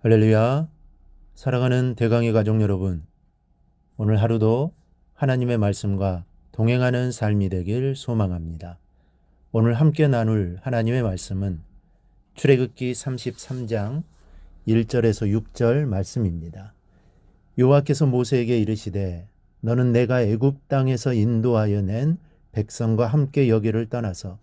할렐루야. 사랑하는 대강의 가족 여러분. 오늘 하루도 하나님의 말씀과 동행하는 삶이 되길 소망합니다. 오늘 함께 나눌 하나님의 말씀은 출애굽기 33장 1절에서 6절 말씀입니다. 여호와께서 모세에게 이르시되 너는 내가 애굽 땅에서 인도하여 낸 백성과 함께 여기를 떠나서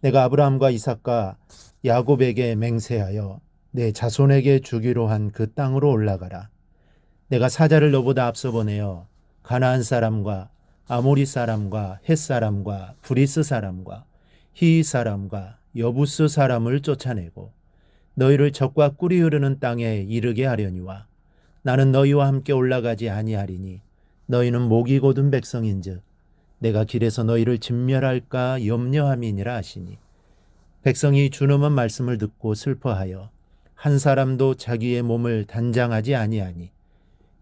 내가 아브라함과 이삭과 야곱에게 맹세하여 내 자손에게 주기로 한 그 땅으로 올라가라. 내가 사자를 너보다 앞서 보내어 가나안 사람과 아모리 사람과 헷 사람과 브리스 사람과 히 사람과 여부스 사람을 쫓아내고 너희를 적과 꿀이 흐르는 땅에 이르게 하려니와 나는 너희와 함께 올라가지 아니하리니 너희는 목이 곧은 백성인즉 내가 길에서 너희를 진멸할까 염려함이니라 하시니 백성이 준엄한 말씀을 듣고 슬퍼하여 한 사람도 자기의 몸을 단장하지 아니하니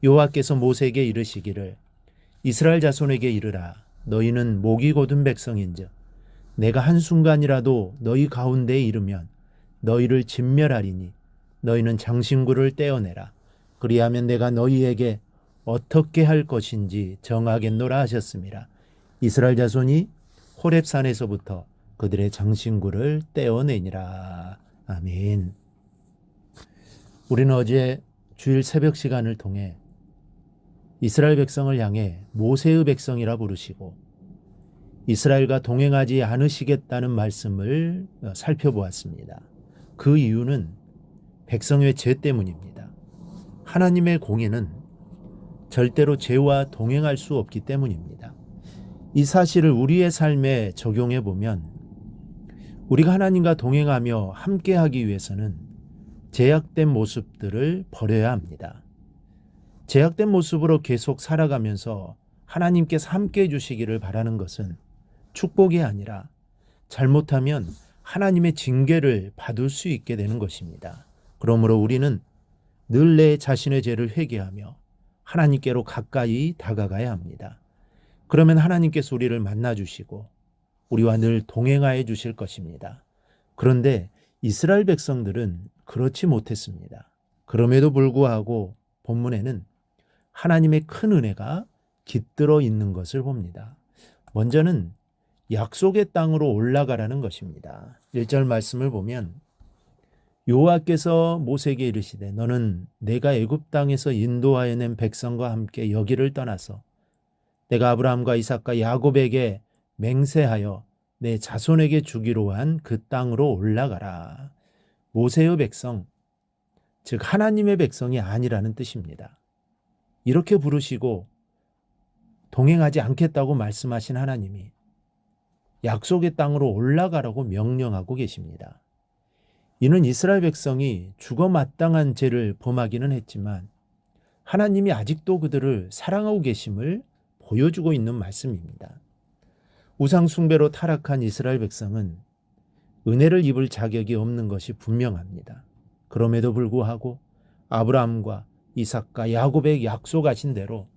여호와께서 모세에게 이르시기를 이스라엘 자손에게 이르라 너희는 목이 곧은 백성인즉 내가 한 순간이라도 너희 가운데에 이르면 너희를 진멸하리니 너희는 장신구를 떼어내라 그리하면 내가 너희에게 어떻게 할 것인지 정하겠노라 하셨습니다. 이스라엘 자손이 호렙산에서부터 그들의 장신구를 떼어내니라. 아멘. 우리는 어제 주일 새벽 시간을 통해 이스라엘 백성을 향해 모세의 백성이라 부르시고 이스라엘과 동행하지 않으시겠다는 말씀을 살펴보았습니다. 그 이유는 백성의 죄 때문입니다. 하나님의 공의는 절대로 죄와 동행할 수 없기 때문입니다. 이 사실을 우리의 삶에 적용해 보면 우리가 하나님과 동행하며 함께하기 위해서는 제약된 모습들을 버려야 합니다. 제약된 모습으로 계속 살아가면서 하나님께서 함께 해주시기를 바라는 것은 축복이 아니라 잘못하면 하나님의 징계를 받을 수 있게 되는 것입니다. 그러므로 우리는 늘 내 자신의 죄를 회개하며 하나님께로 가까이 다가가야 합니다. 그러면 하나님께서 우리를 만나 주시고 우리와 늘 동행하여 주실 것입니다. 그런데 이스라엘 백성들은 그렇지 못했습니다. 그럼에도 불구하고 본문에는 하나님의 큰 은혜가 깃들어 있는 것을 봅니다. 먼저는 약속의 땅으로 올라가라는 것입니다. 1절 말씀을 보면 여호와께서 모세에게 이르시되 너는 내가 애굽 땅에서 인도하여 낸 백성과 함께 여기를 떠나서 내가 아브라함과 이삭과 야곱에게 맹세하여 내 자손에게 주기로 한 그 땅으로 올라가라. 모세의 백성, 즉 하나님의 백성이 아니라는 뜻입니다. 이렇게 부르시고 동행하지 않겠다고 말씀하신 하나님이 약속의 땅으로 올라가라고 명령하고 계십니다. 이는 이스라엘 백성이 죽어 마땅한 죄를 범하기는 했지만 하나님이 아직도 그들을 사랑하고 계심을 보여주고 있는 말씀입니다. 우상숭배로 타락한 이스라엘 백성은 은혜를 입을 자격이 없는 것이 분명합니다. 그럼에도 불구하고 아브라함과 이삭과 야곱의 약속하신 대로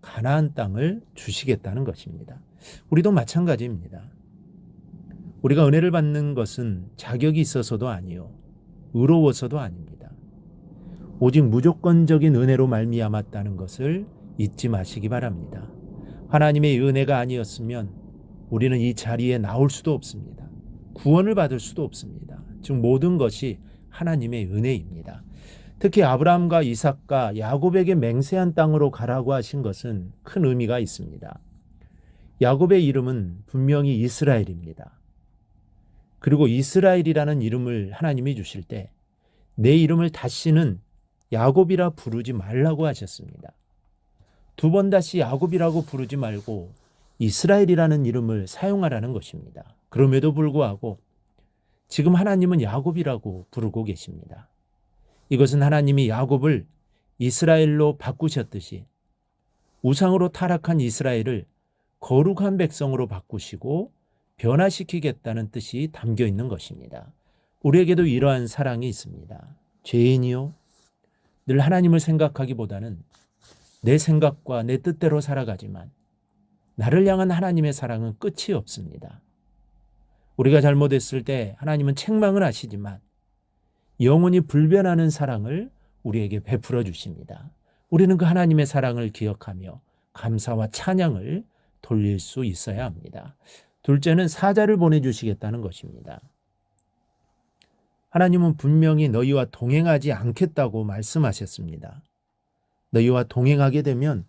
가나안 땅을 주시겠다는 것입니다. 우리도 마찬가지입니다. 우리가 은혜를 받는 것은 자격이 있어서도 아니요 의로워서도 아닙니다. 오직 무조건적인 은혜로 말미암았다는 것을 잊지 마시기 바랍니다. 하나님의 은혜가 아니었으면 우리는 이 자리에 나올 수도 없습니다. 구원을 받을 수도 없습니다. 즉 모든 것이 하나님의 은혜입니다. 특히 아브라함과 이삭과 야곱에게 맹세한 땅으로 가라고 하신 것은 큰 의미가 있습니다. 야곱의 이름은 분명히 이스라엘입니다. 그리고 이스라엘이라는 이름을 하나님이 주실 때 내 이름을 다시는 야곱이라 부르지 말라고 하셨습니다. 두 번 다시 야곱이라고 부르지 말고 이스라엘이라는 이름을 사용하라는 것입니다. 그럼에도 불구하고 지금 하나님은 야곱이라고 부르고 계십니다. 이것은 하나님이 야곱을 이스라엘로 바꾸셨듯이 우상으로 타락한 이스라엘을 거룩한 백성으로 바꾸시고 변화시키겠다는 뜻이 담겨 있는 것입니다. 우리에게도 이러한 사랑이 있습니다. 죄인이요. 늘 하나님을 생각하기보다는 내 생각과 내 뜻대로 살아가지만 나를 향한 하나님의 사랑은 끝이 없습니다. 우리가 잘못했을 때 하나님은 책망을 하시지만 영원히 불변하는 사랑을 우리에게 베풀어 주십니다. 우리는 그 하나님의 사랑을 기억하며 감사와 찬양을 돌릴 수 있어야 합니다. 둘째는 사자를 보내주시겠다는 것입니다. 하나님은 분명히 너희와 동행하지 않겠다고 말씀하셨습니다. 너희와 동행하게 되면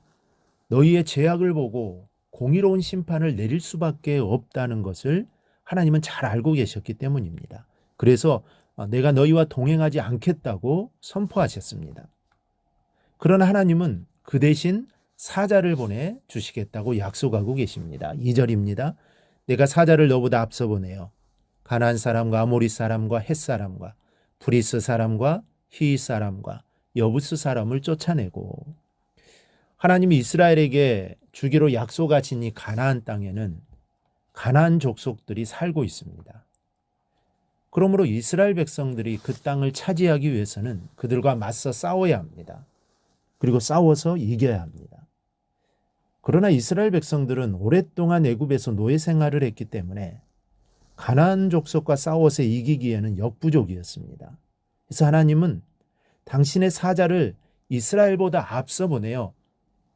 너희의 죄악을 보고 공의로운 심판을 내릴 수밖에 없다는 것을 하나님은 잘 알고 계셨기 때문입니다. 그래서 어, 내가 너희와 동행하지 않겠다고 선포하셨습니다. 그러나 하나님은 그 대신 사자를 보내 주시겠다고 약속하고 계십니다. 2절입니다. 내가 사자를 너보다 앞서 보내어 가나안 사람과 아모리 사람과 헷 사람과 브리스 사람과 히 사람과 여부스 사람을 쫓아내고 하나님이 이스라엘에게 주기로 약속하신 이 가나안 땅에는 가나안 족속들이 살고 있습니다. 그러므로 이스라엘 백성들이 그 땅을 차지하기 위해서는 그들과 맞서 싸워야 합니다. 그리고 싸워서 이겨야 합니다. 그러나 이스라엘 백성들은 오랫동안 애굽에서 노예 생활을 했기 때문에 가나안 족속과 싸워서 이기기에는 역부족이었습니다. 그래서 하나님은 당신의 사자를 이스라엘보다 앞서 보내어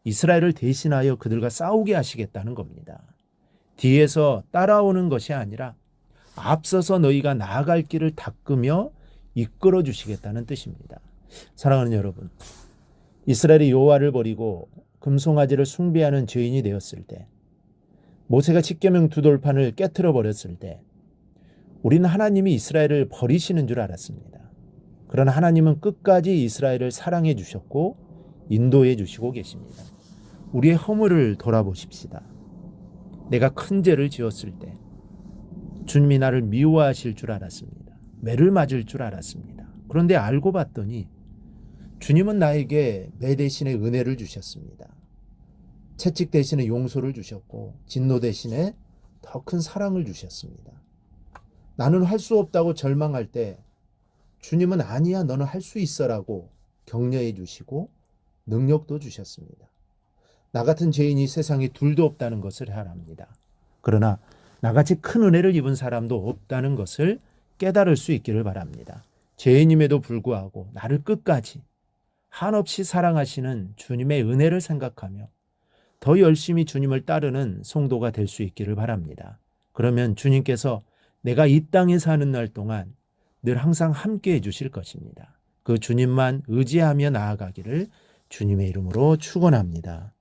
이스라엘을 대신하여 그들과 싸우게 하시겠다는 겁니다. 뒤에서 따라오는 것이 아니라 앞서서 너희가 나아갈 길을 닦으며 이끌어 주시겠다는 뜻입니다. 사랑하는 여러분, 이스라엘이 여호와를 버리고 금송아지를 숭배하는 죄인이 되었을 때, 모세가 십계명 두 돌판을 깨뜨려 버렸을 때, 우리는 하나님이 이스라엘을 버리시는 줄 알았습니다. 그러나 하나님은 끝까지 이스라엘을 사랑해 주셨고 인도해 주시고 계십니다. 우리의 허물을 돌아보십시다. 내가 큰 죄를 지었을 때 주님이 나를 미워하실 줄 알았습니다. 매를 맞을 줄 알았습니다. 그런데 알고 봤더니 주님은 나에게 매 대신에 은혜를 주셨습니다. 채찍 대신에 용서를 주셨고 진노 대신에 더 큰 사랑을 주셨습니다. 나는 할 수 없다고 절망할 때 주님은 아니야 너는 할 수 있어라고 격려해 주시고 능력도 주셨습니다. 나 같은 죄인이 세상에 둘도 없다는 것을 알합니다. 그러나 나같이 큰 은혜를 입은 사람도 없다는 것을 깨달을 수 있기를 바랍니다. 죄인임에도 불구하고 나를 끝까지 한없이 사랑하시는 주님의 은혜를 생각하며 더 열심히 주님을 따르는 성도가 될 수 있기를 바랍니다. 그러면 주님께서 내가 이 땅에 사는 날 동안 늘 항상 함께 해 주실 것입니다. 그 주님만 의지하며 나아가기를 주님의 이름으로 축원합니다.